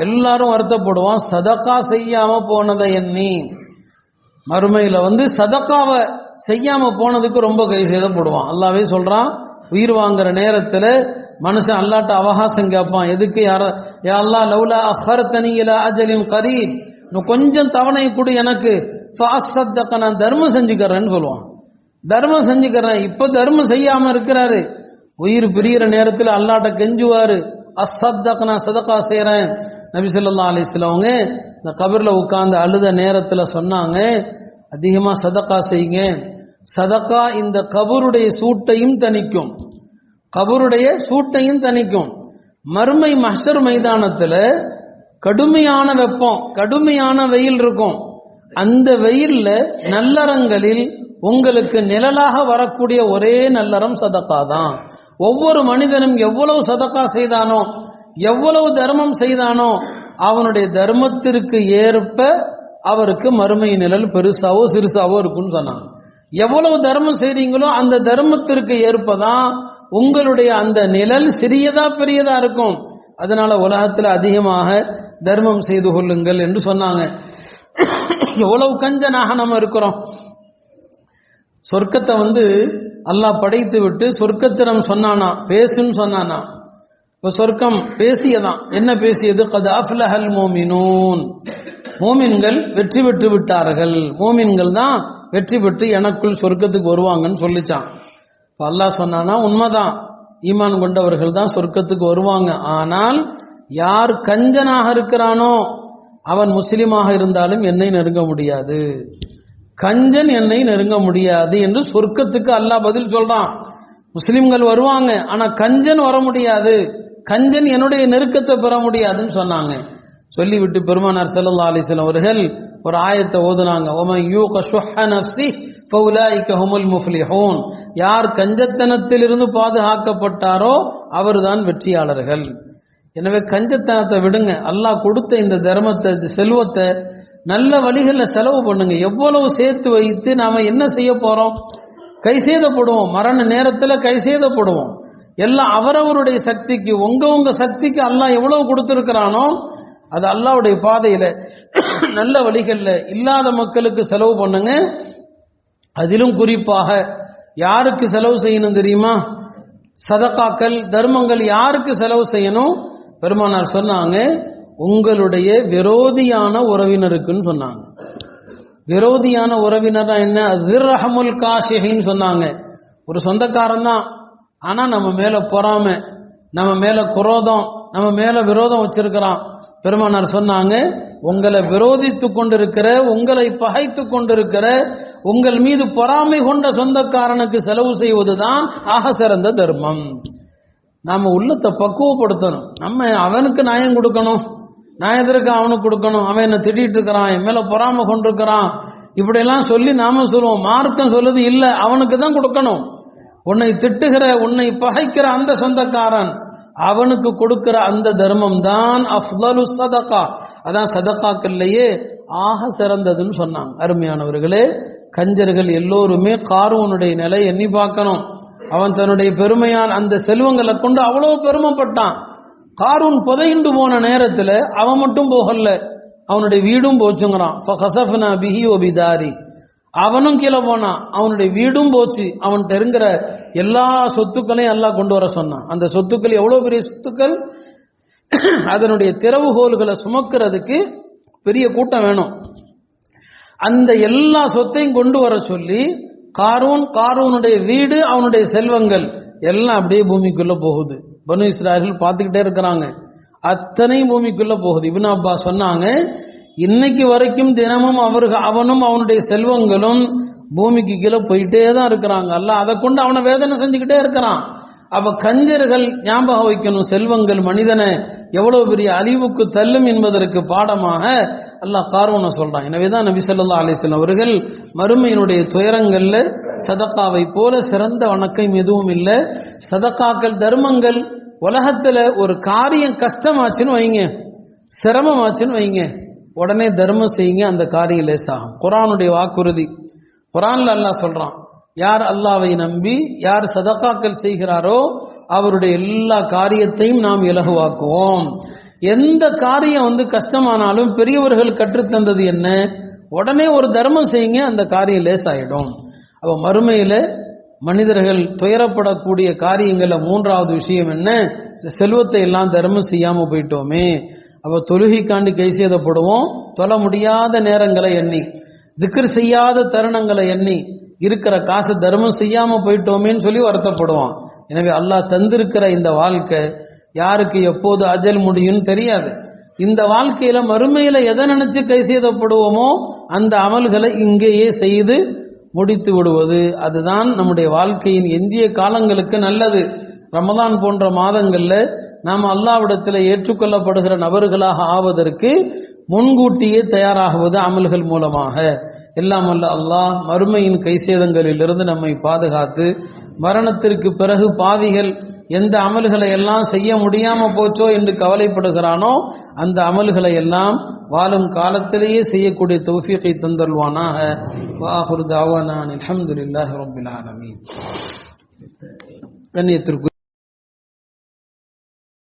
எல்லாரும் வருத்தப்படுவான் சதக்கா செய்யாம போனதை எண்ணி. மறுமையில வந்து சதக்காவை செய்யாம போனதுக்கு ரொம்ப கை சேதப்படுவான். அல்லாவே சொல்றான் உயிர் வாங்குற நேரத்துல மனுஷன் அல்லாட்ட அவகாசம் கேட்பான் எதுக்கு யார அல்லா லவ்லா அஹர் தனியில அஜலின் கரீப். இன்னும் கொஞ்சம் தவணை கொடு எனக்கு. ஃபாஸ்தக்க நான் தர்மம் செஞ்சுக்கிறேன்னு சொல்லுவான். தர்மம் செஞ்சுக்கிறேன். இப்ப தர்மம் செய்யாம இருக்கிறாரு. உயிர் பிரியிற நேரத்தில் அல்லாட்ட கெஞ்சுவாரு. அசத்தக்க நான் சதக்கா செய்யறேன் நபிசல்லா அலிஸ்லவங்க இந்த கபரில் உட்கார்ந்து அழுத நேரத்தில் சொன்னாங்க அதிகமாக சதக்கா செய்யுங்க. சதக்கா இந்த கபருடைய சூட்டையும் தணிக்கும். கபருடைய சூட்டையும் தணிக்கும். மறுமை மஹர் மைதானத்தில் கடுமையான வெப்பம் கடுமையான வெயில் இருக்கும். அந்த வெயில்ல நல்லறங்களில் உங்களுக்கு நிழலாக வரக்கூடிய ஒரே நல்லறம் சதக்கா தான் ஒவ்வொரு மனிதனும் எவ்வளவு சதக்கா செய்தானோ எவ்வளவு தர்மம் செய்தானோ அவனுடைய தர்மத்திற்கு ஏற்ப அவருக்கு மறுமை நிழல் பெருசாவோ சிறுசாவோ இருக்கும்னு சொன்னாங்க. எவ்வளவு தர்மம் செய்றீங்களோ அந்த தர்மத்திற்கு ஏற்பதான் உங்களுடைய அந்த நிழல் சிறியதா பெரியதா இருக்கும். அதனால உலகத்தில் அதிகமாக தர்மம் செய்து கொள்ளுங்கள் என்று சொன்னாங்க. எவ்வளவு கஞ்சனாக நம்ம இருக்கிறோம். சொர்க்கத்தை வந்து அல்லாஹ் படைத்து விட்டு சொர்க்கத்திடம் சொன்னானா பேசுன்னு சொன்னானா. இப்போ சொர்க்கம் பேசியதான். என்ன பேசியது? கது அஃப்லஹல் மோமினூன். மோமின்கள் வெற்றி பெற்று விட்டார்கள். மோமின்கள் தான் வெற்றி பெற்று எனக்குள் சொர்க்கத்துக்கு வருவாங்கன்னு சொல்லிச்சான். இப்போ அல்லாஹ் சொன்னானா உண்மைதான். ஈமான் கொண்டவர்கள் தான் சொர்க்கத்துக்கு வருவாங்க. ஆனால் யார் கஞ்சனாக இருக்கிறானோ அவன் முஸ்லீமாக இருந்தாலும் என்னை நெருங்க முடியாது. கஞ்சன் என்னை நெருங்க முடியாது என்று சொர்க்கத்துக்கு அல்லாஹ் பதில் சொல்றான். முஸ்லிம்கள் வருவாங்க ஆனா கஞ்சன் வர முடியாது. கஞ்சன் என்னுடைய நெருக்கத்தை பெற முடியாதுன்னு சொன்னாங்க. சொல்லிவிட்டு பெருமானார் செல்லல்லா அலிஸ்லாம் அவர்கள் ஒரு ஆயத்தை ஓதுனாங்க. Oman you ஷுஹ நஃப்ஸி முஃப்லிஹூன். யார் கஞ்சத்தனத்திலிருந்து பாதுகாக்கப்பட்டாரோ அவர்தான் வெற்றியாளர்கள். எனவே கஞ்சத்தனத்தை விடுங்க. அல்லாஹ் கொடுத்த இந்த தர்மத்தை செல்வத்தை நல்ல வழிகளில் செலவு பண்ணுங்க. எவ்வளவு சேர்த்து வைத்து நாம என்ன செய்ய போறோம்? கை சேதப்படுவோம் மரண நேரத்தில் கை சேதப்படுவோம் எல்லாம் அவரவருடைய சக்திக்கு உங்க உங்க சக்திக்கு அல்லாஹ் எவ்வளவு கொடுத்துருக்கிறானோ அது அல்லாவுடைய பாதையில நல்ல வழிகளில் இல்லாத மக்களுக்கு செலவு பண்ணுங்க. அதிலும் குறிப்பாக யாருக்கு செலவு செய்யணும் தெரியுமா? சதக்காக்கள் தர்மங்கள் யாருக்கு செலவு செய்யணும்? பெருமானார் சொன்னாங்க உங்களுடைய விரோதியான உறவினருக்குன்னு சொன்னாங்க. விரோதியான உறவினர் என்ன? திர்ரஹமுல் காஷிஹின்னு சொன்னாங்க. ஒரு சொந்தக்காரன் தான் ஆனா நம்ம மேல பொறாம நம்ம மேல குரோதம் நம்ம மேல விரோதம் வச்சிருக்கிறான். பெருமானார் சொன்னாங்க உங்களை விரோதித்து கொண்டிருக்கிற உங்களை பகைத்து கொண்டிருக்கிற உங்கள் மீது பொறாமை கொண்ட சொந்தக்காரனுக்கு செலவு செய்வதுதான் ஆக சிறந்த தர்மம். நாம உள்ளத்தை பக்குவப்படுத்தணும். நம்ம அவனுக்கு நியாயம் கொடுக்கணும். நியாயத்திற்கு அவனுக்கு கொடுக்கணும். அவன் என்ன திட்டிட்டு இருக்கிறான் என் மேல பொறாம கொண்டிருக்கிறான். இப்படியெல்லாம் சொல்லி நாம சொல்லுவோம். மார்க்கம் சொல்லுது இல்ல அவனுக்கு தான் கொடுக்கணும். உன்னை திட்டுகிற உன்னை பகைக்கிற அந்த சொந்தக்காரன் அவனுக்கு கொடுக்கிற அந்த தர்மம் தான் அஃலலு சதகா. அதான் சதகாக்கள்லயே ஆக சிறந்ததுன்னு சொன்னாங்க. அருமையானவர்களே கஞ்சர்கள் எல்லோருமே கார்வனுடைய நிலை எண்ணி பார்க்கணும். அவன் தன்னுடைய பெருமையான அந்த செல்வங்களை கொண்டு அவ்வளவு பெருமைப்பட்டான். காரூன் புதையுண்டு போன நேரத்தில் அவன் மட்டும் போகல. அவனுடைய வீடும் போச்சுங்கிறான். ஃபகசஃப்னா பிஹி ஒபிதாரி அவனும் கீழே போனான். அவனுடைய வீடும் போச்சு. அவன் இருக்கிற எல்லா சொத்துக்களையும் எல்லாம் கொண்டு வர சொன்னான். அந்த சொத்துக்கள் எவ்வளோ பெரிய சொத்துக்கள்? அதனுடைய திறவுகோல்களை சுமக்கிறதுக்கு பெரிய கூட்டம் வேணும். அந்த எல்லா சொத்தையும் கொண்டு வர சொல்லி காரூன் காரூனுடைய வீடு அவனுடைய செல்வங்கள் எல்லாம் அப்படியே பூமிக்குள்ள போகுது. பனு இஸ்ராயர்கள் பார்த்துக்கிட்டே இருக்கிறாங்க. அத்தனையும் பூமிக்குள்ள போகுது. இபின் அப்பா சொன்னாங்க இன்னைக்கு வரைக்கும் தினமும் அவர்கள் அவனும் அவனுடைய செல்வங்களும் பூமிக்கு கீழே போயிட்டே தான் இருக்கிறாங்க. அல்ல அதை கொண்டு அவனை வேதனை செஞ்சுக்கிட்டே இருக்கிறான். அப்ப கஞ்சர்கள் ஞாபகம் வைக்கணும். செல்வங்கள் மனிதனை எவ்வளவு பெரிய அழிவுக்கு தள்ளும் என்பதற்கு பாடமாக அல்லாஹ் காரணம் சொல்றான். எனவேதான் நபி ஸல்லல்லாஹு அலைஹி அவர்கள் மறுமையினுடைய துயரங்கள்ல சதக்காவை போல சிறந்த வணக்கம் எதுவும் இல்லை. சதக்காக்கள் தர்மங்கள் உலகத்துல ஒரு காரியம் கஷ்டமாச்சுன்னு வைங்க. சிரமமாச்சுன்னு வைங்க. உடனே தர்மம் செய்யுங்க அந்த காரியம் லேசாகும். குரானுடைய வாக்குறுதி. குரான்ல அல்லாஹ் சொல்றான் யார் அல்லாவை நம்பி யார் சதகாக்கள் செய்கிறாரோ அவருடைய எல்லா காரியத்தையும் நாம் இலகுவாக்குவோம். எந்த காரியம் வந்து கஷ்டமானாலும் பெரியவர்கள் கற்றுத்தந்தது என்ன? உடனே ஒரு தர்மம் செய்யுங்க அந்த காரியம் லேசாயிடும். அப்ப மறுமையில மனிதர்கள் துயரப்படக்கூடிய காரியங்கள்ல மூன்றாவது விஷயம் என்ன? இந்த செல்வத்தை எல்லாம் தர்மம் செய்யாம போயிட்டோமே. அப்ப தொழுகைக்காண்டி கை செய்தப்படுவோம் தொல முடியாத நேரங்களை எண்ணி. திக்ர் செய்யாத தருணங்களை எண்ணி இருக்கிற காசு தர்மம் செய்யாம போயிட்டோமேன்னு சொல்லி வருத்தப்படுவான். எனவே அல்லாஹ் தந்திருக்கிற இந்த வாழ்க்கை யாருக்கு எப்போது அஜல் முடியும்னு தெரியாது. இந்த வாழ்க்கையில மறுமையில எதை நினைச்சு கை செய்தப்படுவோமோ அந்த அமல்களை இங்கேயே செய்து முடித்து விடுவது. அதுதான் நம்முடைய வாழ்க்கையின் எஞ்சிய காலங்களுக்கு நல்லது. ரமதான் போன்ற மாதங்கள்ல நாம் அல்லாவிடத்தில் ஏற்றுக்கொள்ளப்படுகிற நபர்களாக ஆவதற்கு முன்கூட்டியே தயாராகுவது அமல்கள் மூலமாக. எல்லாம் அல்ல அல்லாஹ் மறுமையின் கைசேதங்களிலிருந்து நம்மை பாதுகாத்து மரணத்திற்கு பிறகு பாவிகள் எந்த அமல்களை எல்லாம் செய்ய முடியாம போச்சோ என்று கவலைப்படுகிறானோ அந்த அமல்களை எல்லாம் வாழும் காலத்திலேயே செய்யக்கூடிய தௌஃபீகை தந்தல்வானாக வாஹுர் தாவானான் அல்ஹம்துலில்லாஹி ரப்பில் ஆலமீன். கண்ணியத்திற்கு